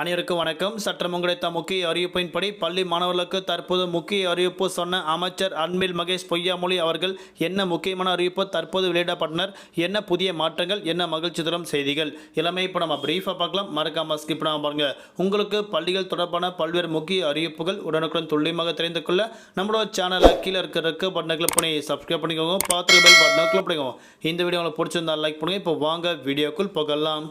அனைவருக்கும் வணக்கம். சற்றம் கிடைத்த முக்கிய அறிவிப்பின்படி பள்ளி மாணவர்களுக்கு தற்போது முக்கிய அறிவிப்பு சொன்ன அமைச்சர் அன்பில் மகேஷ் பொய்யாமொழி அவர்கள் என்ன முக்கியமான அறிவிப்பு தற்போது வெளியிடப்பட்டனர் என்ன புதிய மாற்றங்கள் என்ன மகிழ்ச்சி தரும் செய்திகள் இளமை இப்போ நம்ம பிரீஃபாக பார்க்கலாம். மறக்காம ஸ்கிப் பண்ணாமல் பாருங்க. உங்களுக்கு பள்ளிகள் தொடர்பான பல்வேறு முக்கிய அறிவிப்புகள் உடனுக்குடன் துல்லியமாக தெரிந்து கொள்ள நம்மளோட சேனலில் கீழே இருக்கிற பட்டனை கிளிக் பண்ணி சப்ஸ்கிரைப் பண்ணிக்கோங்க. பார்த்து பெல் பட்டனை கிளிக் பண்ணிக்கோங்க. இந்த வீடியோ உங்களுக்கு பிடிச்சிருந்தா லைக் பண்ணுங்கள் இப்போ வாங்க வீடியோக்குள் போகலாம்.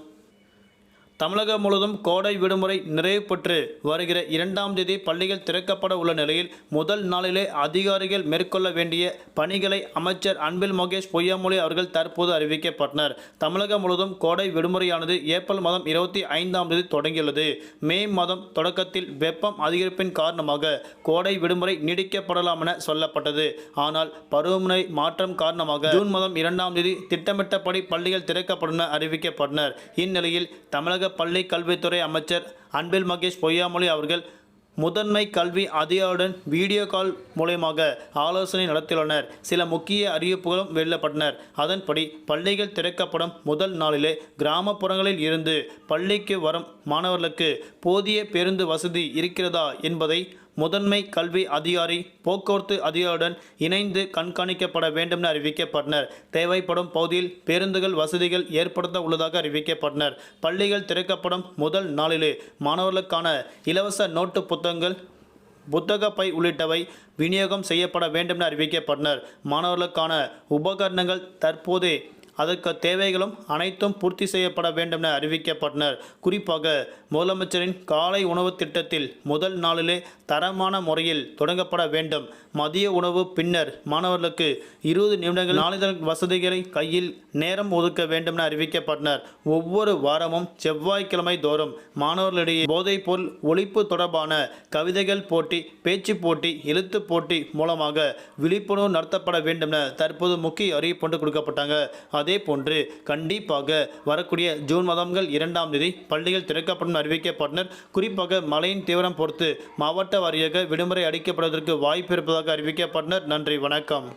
தமிழகம் முழுவதும் கோடை விடுமுறை நிறைவு பெற்று வருகிற இரண்டாம் தேதி பள்ளிகள் திறக்கப்பட உள்ள நிலையில் முதல் நாளிலே அதிகாரிகள் மேற்கொள்ள வேண்டிய பணிகளை அமைச்சர் அன்பில் மகேஷ் பொய்யாமொழி அவர்கள் தற்போது அறிவிக்கப்பட்டனர். தமிழகம் முழுவதும் கோடை விடுமுறையானது ஏப்ரல் மாதம் இருபத்தி ஐந்தாம் தேதி தொடங்கியுள்ளது. மே மாதம் தொடக்கத்தில் வெப்பம் அதிகரிப்பின் காரணமாக கோடை விடுமுறை நீடிக்கப்படலாம் என சொல்லப்பட்டது. ஆனால் பருவமழை மாற்றம் காரணமாக ஜூன் மாதம் இரண்டாம் தேதி திட்டமிட்டபடி பள்ளிகள் திறக்கப்படும் என அறிவிக்கப்பட்டனர். இந்நிலையில் தமிழக பள்ளி கல்வித்துறை அமைச்சர் அன்பில் மகேஷ் பொய்யாமொழி அவர்கள் முதன்மை கல்வி அதிகாரியுடன் வீடியோ கால் மூலயமாக ஆலோசனை நடத்தியுள்ளனர். சில முக்கிய அறிவிப்புகளும் வெளியிடப்பட்டனர். அதன்படி பள்ளிகள் திறக்கப்படும் முதல் நாளிலே கிராமப்புறங்களில் இருந்து பள்ளிக்கு வரும் மாணவர்களுக்கு போதிய பேருந்து வசதி இருக்கிறதா என்பதை முதன்மை கல்வி அதிகாரி போக்குவரத்து அதிகாரியுடன் இணைந்து கண்காணிக்கப்பட வேண்டும் என அறிவிக்கப்பட்டனர். தேவைப்படும் பகுதியில் பேருந்துகள் வசதிகள் ஏற்படுத்த உள்ளதாக அறிவிக்கப்பட்டனர். பள்ளிகள் திறக்கப்படும் முதல் நாளிலே மாணவர்களுக்கான இலவச நோட்டு புத்தகங்கள் புத்தக பை உள்ளிட்டவை விநியோகம் செய்யப்பட வேண்டும் என அறிவிக்கப்பட்டனர். மாணவர்களுக்கான உபகரணங்கள் தற்போதே அதற்கு தேவைகளும் அனைத்தும் பூர்த்தி செய்யப்பட வேண்டும் என அறிவிக்கப்பட்டனர். குறிப்பாக முதலமைச்சரின் காலை உணவு திட்டத்தில் முதல் நாளிலே தரமான முறையில் தொடங்கப்பட வேண்டும். மதிய உணவு பின்னர் மாணவர்களுக்கு இருபது நிமிடங்கள் நாளிதழ் வசதிகளை கையில் நேரம் ஒதுக்க வேண்டும் என அறிவிக்கப்பட்டனர். ஒவ்வொரு வாரமும் செவ்வாய்க்கிழமை தோறும் மாணவர்களிடையே போதைப்பொருள் ஒழிப்பு தொடர்பான கவிதைகள் போட்டி பேச்சு போட்டி எழுத்து போட்டி மூலமாக விழிப்புணர்வு நடத்தப்பட வேண்டும் என தற்போது முக்கிய அறிவிப்பு கொண்டு கொடுக்கப்பட்டாங்க. அதே போன்று கண்டிப்பாக வரக்கூடிய ஜூன் மாதங்கள் இரண்டாம் தேதி பள்ளிகள் திறக்கப்படும் அறிவிக்கப்பட்டனர் குறிப்பாக மழையின் தீவிரம் பொறுத்து மாவட்ட வாரியாக விடுமுறை அளிக்கப்படுவதற்கு வாய்ப்பு இருப்பதாக அறிவிக்கப்பட்டனர் நன்றி வணக்கம்.